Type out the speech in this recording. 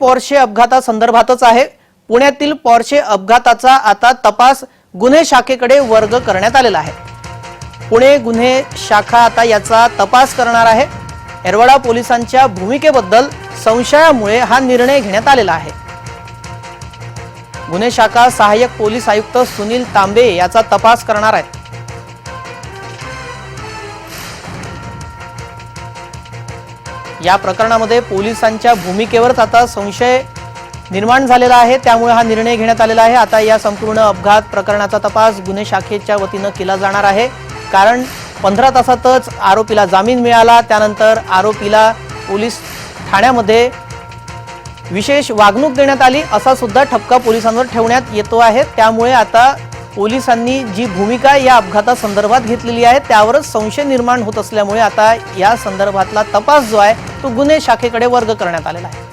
Porsche अपघातासंदर्भातच आहे. पुण्यातील Porsche अपघाताचा आता तपास गुन्हे शाखेकडे वर्ग करण्यात आलेला आहे. पुणे गुन्हे शाखा आता याचा तपास करणार आहे. एरवाडा पोलिसांच्या भूमिकेबद्दल संशयामुळे हा निर्णय घेण्यात आलेला आहे. गुन्हे शाखा सहाय्यक पोलीस आयुक्त सुनील तांबे याचा तपास करणार आहेत. या प्रकरणामध्ये पोलिसांच्या भूमिकेवरच आता संशय निर्माण झालेला आहे. त्यामुळे हा निर्णय घेण्यात आलेला आहे. आता या संपूर्ण अपघात प्रकरणाचा तपास गुन्हे शाखेच्या वतीनं केला जाणार आहे. कारण पंधरा तासातच आरोपीला जामीन मिळाला. त्यानंतर आरोपीला पोलीस ठाण्यामध्ये विशेष वागणूक देण्यात आली असा सुद्धा ठपका पोलिसांवर ठेवण्यात येतो आहे. त्यामुळे आता पोलिसांनी जी भूमिका या अपघातासंदर्भात घेतलेली आहे त्यावरच संशय निर्माण होत असल्यामुळे आता या संदर्भातला तपास जो आहे तो गुन्हे शाखेकडे वर्ग करण्यात आलेला आहे.